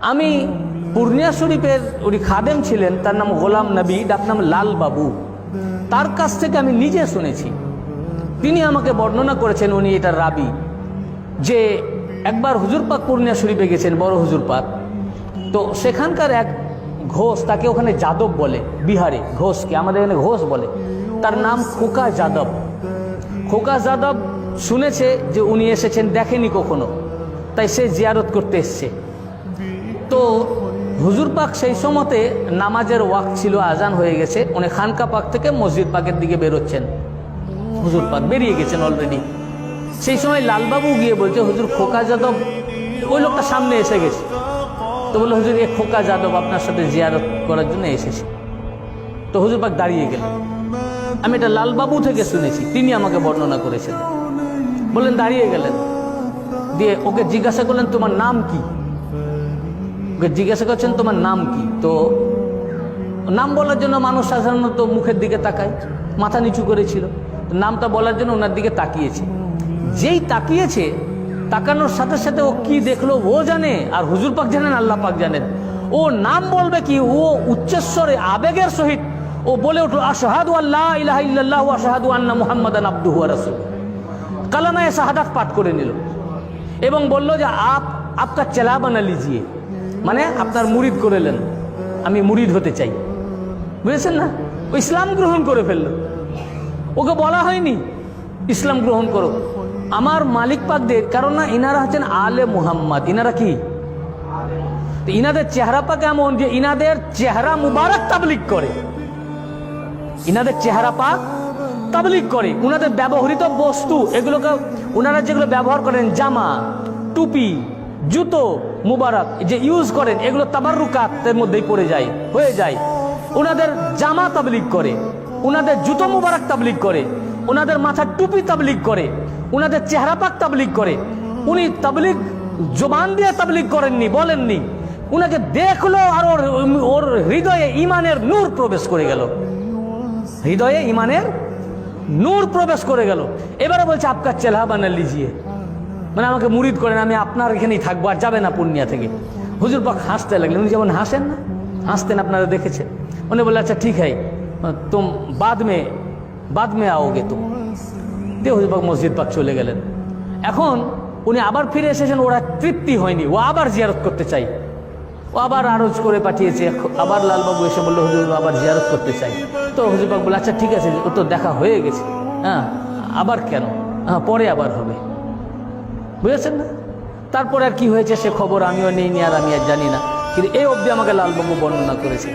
আমি পূর্ণিয়া শরীফের উনি খাদেম ছিলেন, তার নাম গোলাম নবী, ডাক নাম লাল বাবু। তার কাছ থেকে আমি নিজে শুনেছি। তিনি আমাকে বর্ণনা করেছেন, উনি এটা রাবি, যে একবার হুজুর পাক পূর্ণিয়া শরীফে গেছেন, বড় হুজুর পাক। তো সেখানকার এক ঘোষ, তাকে ওখানে যাদব বলে, বিহারে ঘোষকে, আমাদের এখানে ঘোষ বলে। তার নাম খোকা যাদব। খোকা যাদব শুনেছে যে উনি এসেছেন, দেখেনি কখনো। তাই সে জিয়ারত করতে এসছে। তো হুজুর পাক সেই সময়তে নামাজের ওয়াক ছিল, আজান হয়ে গেছে। উনি খানকা পাক থেকে মসজিদ পাকের দিকে বেরোচ্ছেন। হুজুর পাক বেরিয়ে গেছেন অলরেডি সেই সময় লালবাবু গিয়ে বলছে, হুজুর, খোকা যাদব, ওই লোকটা সামনে এসে গেছে। তো বলল, হুজুর, এ খোকা যাদব আপনার সাথে জিয়ারত করার জন্য এসেছে। তো হুজুর পাক দাঁড়িয়ে গেলেন। আমি এটা লালবাবু থেকে শুনেছি, তিনি আমাকে বর্ণনা করেছেন। বললেন, দাঁড়িয়ে গেলেন। দিয়ে ওকে জিজ্ঞাসা করলেন, তোমার নাম কি? জিজ্ঞাসা করছেন, তোমার নাম কি? তো নাম বলার জন্য মানুষ সাধারণত মুখের দিকে তাকায়, মাথা নিচু করেছিল। নামটা বলার জন্য ওনার দিকে তাকিয়েছে। যেই তাকিয়েছে, তাকানোর সাথে সাথে ও কি দেখল ও জানে, আর হুজুর পাক জানেন, আল্লাহ পাক জানেন। ও নাম বলবে কি? ও উচ্চস্বরে আবেগের সহিত ও বলে উঠল, আশহাদু আল্লাহ ইলাহা ইল্লাল্লাহ আশহাদু আন্না মুহাম্মাদান আবদুহু ওয়া রাসূলুহু। কালামায়ে শাহাদাত পাঠ করে নিল এবং বলল যে, আপ, আপকা চেলা বানা লিজিয়ে। মানে আপনার মুরিদ করে নেন। আমি মুরিদ হতে চাই। বুঝেছেন না? ও ইসলাম গ্রহণ করে ফেলল। ওকে বলা হয়নি, ইসলাম গ্রহণ করো। আমার মালিক পাকদের, কারণ না ইনারা হচ্ছেন আলে মুহাম্মদ। ইনারা কি? ইনাদের চেহারা পাক এমন যে ইনাদের চেহারা মুবারক তাবলিক করে। ইনাদের চেহারা পাক তাবলিক করে। উনাদের ব্যবহৃত বস্তু, এগুলোকে ওনারা যেগুলো ব্যবহার করেন, জামা, টুপি জুতো মুবারক যে ইউজ করেন, এগুলো তাবারুকাতের মধ্যেই পড়ে যায়, হয়ে যায়। ওনাদের জামা তাবলিক করে ওনাদের জুতো মুবারক তাবলিক করে ওনাদের মাথার টুপি তাবলিক করে ওনাদের চেহারা পাক তাবলিক করে। উনি তাবলিক জবান দিয়ে তাবলিক করেননি, বলেননি। উনাকে দেখল আর ওর ওর হৃদয়ে ইমানের নূর প্রবেশ করে গেল। হৃদয়ে ইমানের নূর প্রবেশ করে গেল। এবারে বলছে, আপকা চেলা বানা লিজিয়ে মানে আমাকে মুরিদ করেন, আমি আপনার এখানেই থাকব, আর যাবে না পূর্ণিয়া থেকে। হুজুর পাক হাসতে লাগলেন, উনি যেমন হাসেন না, হাসতেন আপনারা দেখেছেন। উনি বললেন আচ্ছা ঠিক হাই মানে তোম বাদ মেয়ে বাদ মে আওগে তো দিয়ে হুজুর পাক মসজিদ পাক চলে গেলেন। এখন উনি আবার ফিরে এসেছেন, ওরা তৃপ্তি হয়নি, ও আবার জিয়ারত করতে চাই। ও আবার আরজ করে পাঠিয়েছে, আবার লালবাবু এসে বলল, হুজুর আবার জিয়ারত করতে চাই। তো হুজুরবাবু বলে আচ্ছা ঠিক আছে, ও তো দেখা হয়ে গেছে। হ্যাঁ আবার কেন? হ্যাঁ পরে আবার হবে। বুঝেছেন না? তারপরে আর কি হয়েছে সে খবর আমিও নেই নি আর আমি আর জানি না। কিন্তু এই অব্দি আমাকে লালবাবু বর্ণনা করেছে।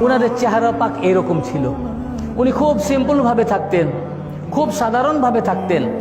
ওনাদের চেহারা পাক এরকম ছিল। উনি খুব সিম্পলভাবে থাকতেন, খুব সাধারণভাবে থাকতেন।